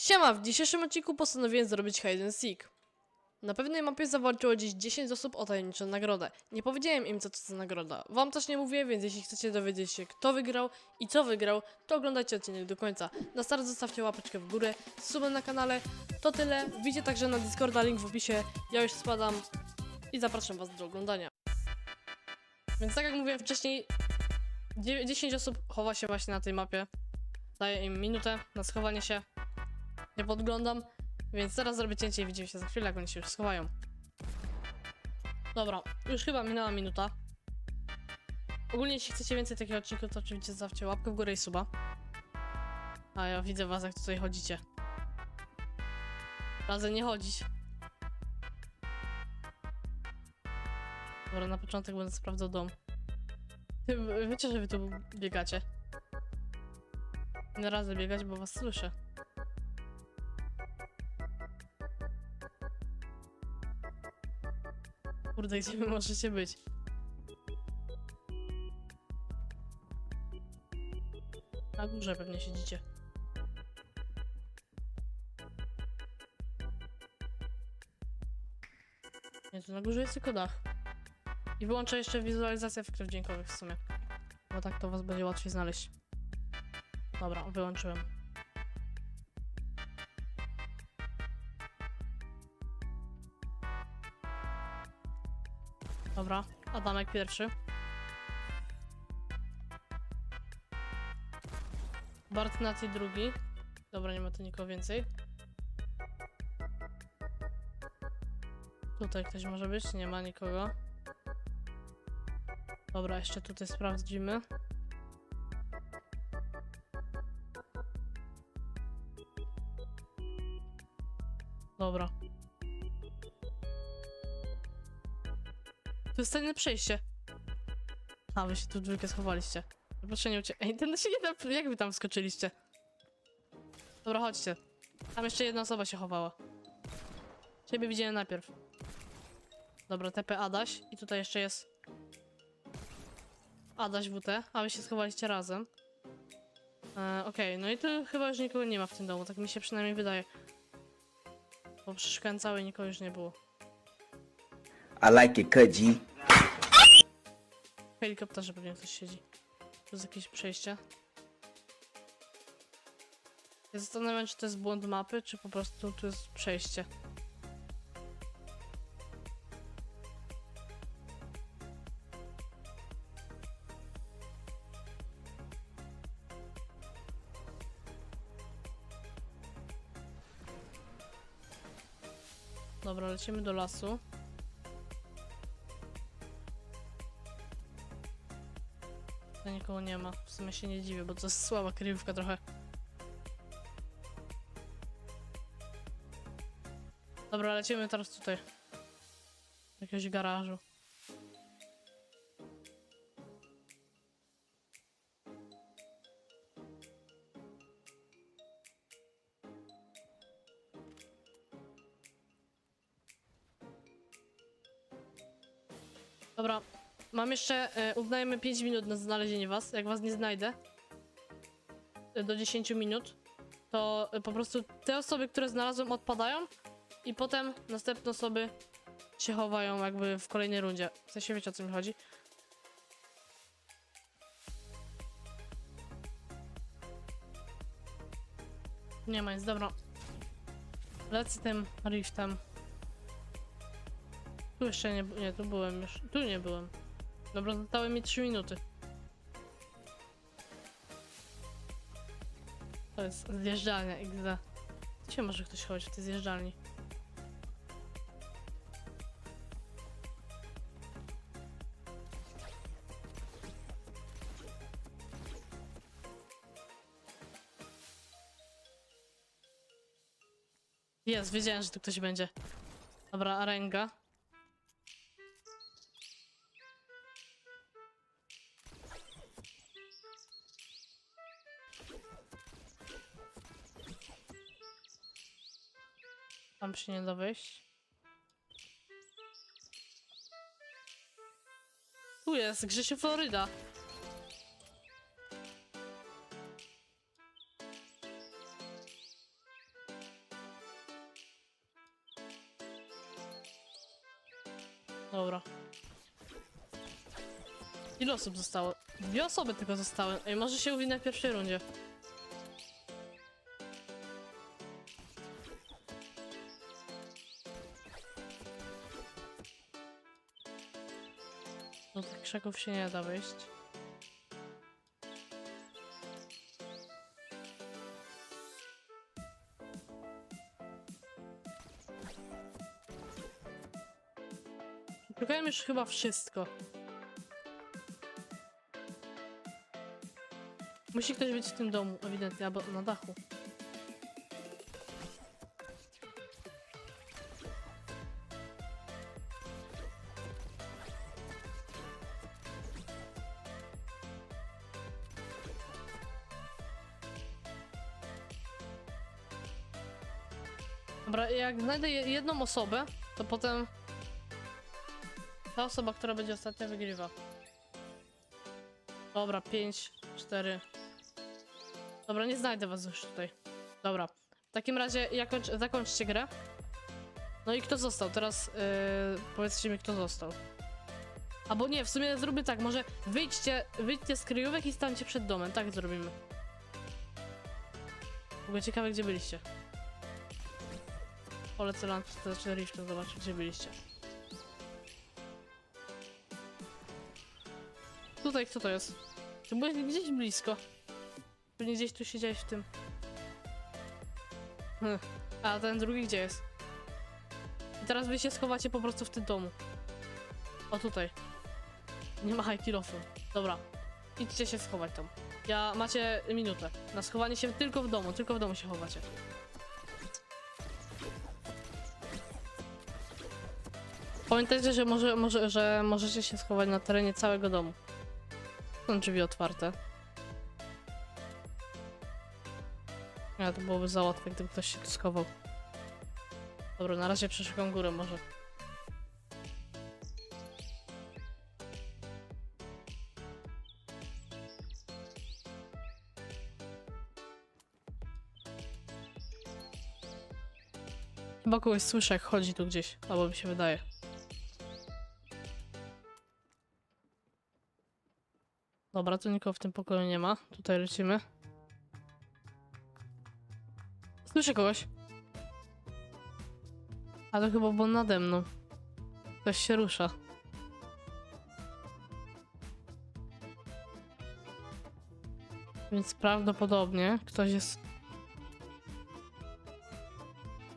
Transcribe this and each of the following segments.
Siema, w dzisiejszym odcinku postanowiłem zrobić hide and seek. Na pewnej mapie zawalczyło dziś 10 osób o tajemniczą nagrodę. Nie powiedziałem im co to za nagroda. Wam też nie mówię, więc jeśli chcecie dowiedzieć się kto wygrał i co wygrał, to oglądajcie odcinek do końca. Na start zostawcie łapeczkę w górę, subę na kanale. To tyle. Wbijcie także na Discorda, link w opisie. Ja już spadam i zapraszam was do oglądania. Więc tak jak mówiłem wcześniej, dziewię- 10 osób chowa się właśnie na tej mapie. Daję im minutę na schowanie się. Nie podglądam, więc teraz zrobię cięcie i widzimy się za chwilę, jak oni się już schowają. Dobra, już chyba minęła minuta. Ogólnie, jeśli chcecie więcej takich odcinków, to oczywiście zostawcie łapkę w górę i suba. A ja widzę was, jak tutaj chodzicie. Razem nie chodzić. Dobra, na początek będę sprawdzał dom. Wiecie, że wy tu biegacie. Nie radzę biegać, bo was słyszę. Kurde, gdzie wy możecie być? Na górze pewnie siedzicie. Nie, tu na górze jest tylko dach. I wyłączę jeszcze wizualizację efektów dźwiękowych w sumie. Bo tak to was będzie łatwiej znaleźć. Dobra, wyłączyłem. Dobra, Adamek pierwszy. Bartnaty drugi. Dobra, nie ma tu nikogo więcej. Tutaj ktoś może być? Nie ma nikogo. Dobra, jeszcze tutaj sprawdzimy. Dobra. Tajne przejście. A, wy się tu dwójkę schowaliście. Proszę nie ucie... Ej, ten się nie da... Jak wy tam skoczyliście? Dobra, chodźcie. Tam jeszcze jedna osoba się chowała. Ciebie widziałem najpierw. Dobra, TP Adaś. I tutaj jeszcze jest... Adaś WT. A wy się schowaliście razem. E, Okej, no i tu chyba już nikogo nie ma w tym domu. Tak mi się przynajmniej wydaje. Bo i nikogo już nie było. I like it, cut G. Helikopterze pewnie ktoś siedzi. Tu jest jakieś przejście. Ja zastanawiam się, czy to jest błąd mapy, czy po prostu tu jest przejście. Dobra, lecimy do lasu. Nikogo nie ma. W sumie się nie dziwię, bo to jest słaba kryjówka trochę. Dobra, lecimy teraz tutaj. Do jakiegoś garażu. Dobra, Mam jeszcze, e, uznajemy 5 minut na znalezienie was. Jak was nie znajdę e, do 10 minut, to e, po prostu te osoby, które znalazłem odpadają i potem następne osoby się chowają jakby w kolejnej rundzie. W sensie wiecie o co mi chodzi. Nie ma nic, dobra. Lecę tym riftem. Tu jeszcze nie, nie, tu byłem już, tu nie byłem. Dobra, zostały mi 3 minuty. To jest zjeżdżalnia XD. Gdzie może ktoś chodzić w tej zjeżdżalni? Jest, wiedziałem, że tu ktoś będzie. Dobra, arenga. Tam się nie da. Tu jest, Grzesiu Floryda. Dobra. Ile osób zostało? Dwie osoby tylko zostały. Ej, może się uwi na pierwszej rundzie. Do tych krzaków się nie da wejść. Szukałem już chyba wszystko. Musi ktoś być w tym domu, ewidentnie, albo na dachu. Dobra, jak znajdę je- jedną osobę, to potem ta osoba, która będzie ostatnia, wygrywa. Dobra, 5, 4. Dobra, nie znajdę was już tutaj. Dobra. W takim razie jakończ, zakończcie grę. No i kto został? Teraz yy, powiedzcie mi, kto został. Albo nie, w sumie zróbmy tak, może wyjdźcie, wyjdźcie z kryjówek i stańcie przed domem, tak zrobimy. W ogóle ciekawe, gdzie byliście. Polecę te riftem, zobaczyć, gdzie byliście. Tutaj kto to jest? Ty byłeś gdzieś blisko. Pewnie gdzieś tu siedziałeś w tym. Hm. A ten drugi gdzie jest? I teraz wy się schowacie po prostu w tym domu. O tutaj. Nie ma kilofu. Dobra. Idźcie się schować tam. Ja macie minutę. Na schowanie się tylko w domu, tylko w domu się chowacie. Pamiętajcie, że, może, może, że możecie się schować na terenie całego domu. Są drzwi otwarte. Ja to byłoby za łatwe, gdyby ktoś się tu schował. Dobra, na razie przeszukam górę może. Chyba kogoś słyszę, jak chodzi tu gdzieś, albo mi się wydaje. Dobra, tu nikogo w tym pokoju nie ma. Tutaj lecimy. Słyszę kogoś. Ale chyba był nade mną. Ktoś się rusza. Więc prawdopodobnie ktoś jest...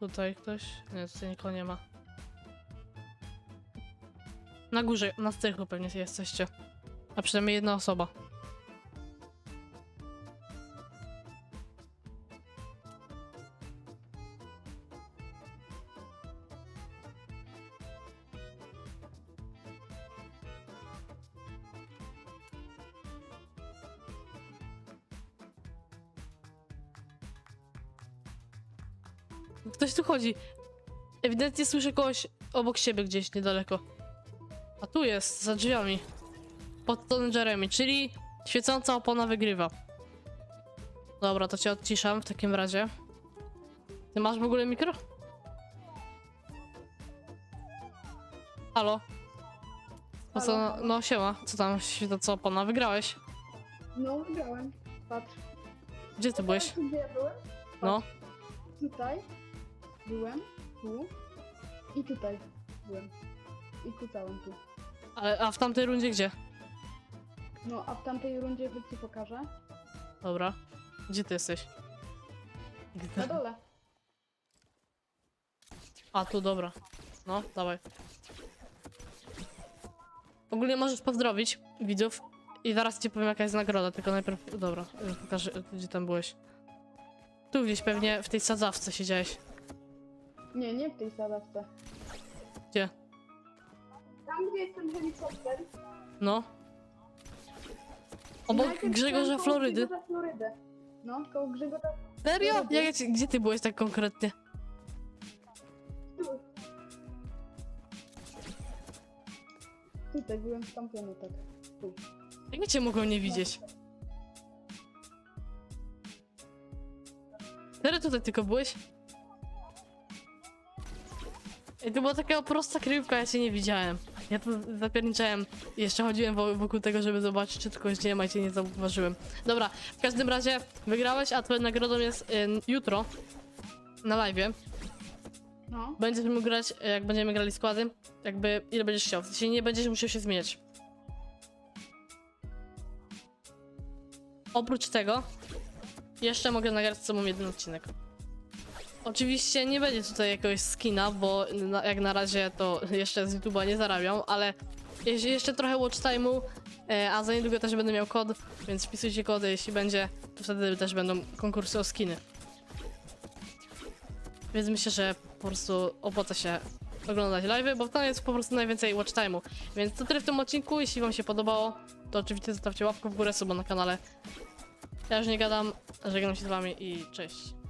Tutaj ktoś? Nie, tutaj nikogo nie ma. Na górze, na strychu pewnie jesteście. A przynajmniej jedna osoba. Ktoś tu chodzi. Ewidentnie słyszę kogoś obok siebie gdzieś niedaleko. A tu jest, za drzwiami. Pod Tom Jeremy, czyli świecąca opona wygrywa. Dobra, to cię odciszam w takim razie. Ty masz w ogóle mikro? Halo? No co, Halo, halo. no siema, co tam, świecąca opona, wygrałeś? No, wygrałem. Patrz. Gdzie ty byłeś? Tu, gdzie ja byłem? No, Tutaj. Byłem. Tu. I tutaj. Byłem. I kucałem tu. ale, a w tamtej rundzie gdzie? No, a w tamtej rundzie wy ci pokażę. Dobra. Gdzie ty jesteś? Na dole. A, tu, dobra. No, dawaj. Ogólnie możesz pozdrowić widzów i zaraz ci powiem jaka jest nagroda, tylko najpierw, dobra, pokażę gdzie tam byłeś. Tu gdzieś pewnie w tej sadzawce siedziałeś. Nie, nie w tej sadawce. Gdzie? Tam, gdzie jest ten helikopter. No. Obok Najpierw Grzegorza koło Florydy. Grzegorza Florydy. No, koło Grzegorza Serio? Jak, ja ci- gdzie ty byłeś tak konkretnie? Tu. Tutaj byłem tamtym tak. Tu. Jak cię mogą nie widzieć? Serio tutaj tylko byłeś? I to była taka prosta kryjówka, ja cię nie widziałem. Ja to zapierniczałem jeszcze chodziłem wo- wokół tego, żeby zobaczyć, czy tu kogoś nie ma i cię nie zauważyłem. Dobra, w każdym razie wygrałeś, a twoją nagrodą jest ym, jutro na live. No. Będziesz mógł grać, y, jak będziemy grali składy, jakby ile będziesz chciał. W sensie nie będziesz musiał się zmieniać. Oprócz tego, jeszcze mogę nagrać z sobą jeden odcinek. Oczywiście nie będzie tutaj jakiegoś skina, bo na, jak na razie to jeszcze z YouTube'a nie zarabiam, ale jeszcze trochę watch time'u, e, a za niedługo też będę miał kod, więc wpisujcie kody, jeśli będzie, to wtedy też będą konkursy o skiny. Więc myślę, że po prostu opłaca się oglądać live, bo tam jest po prostu najwięcej watch time'u. Więc to tyle w tym odcinku, jeśli wam się podobało, to oczywiście zostawcie łapkę w górę, suba na kanale. Ja już nie gadam, żegnam się z wami i cześć.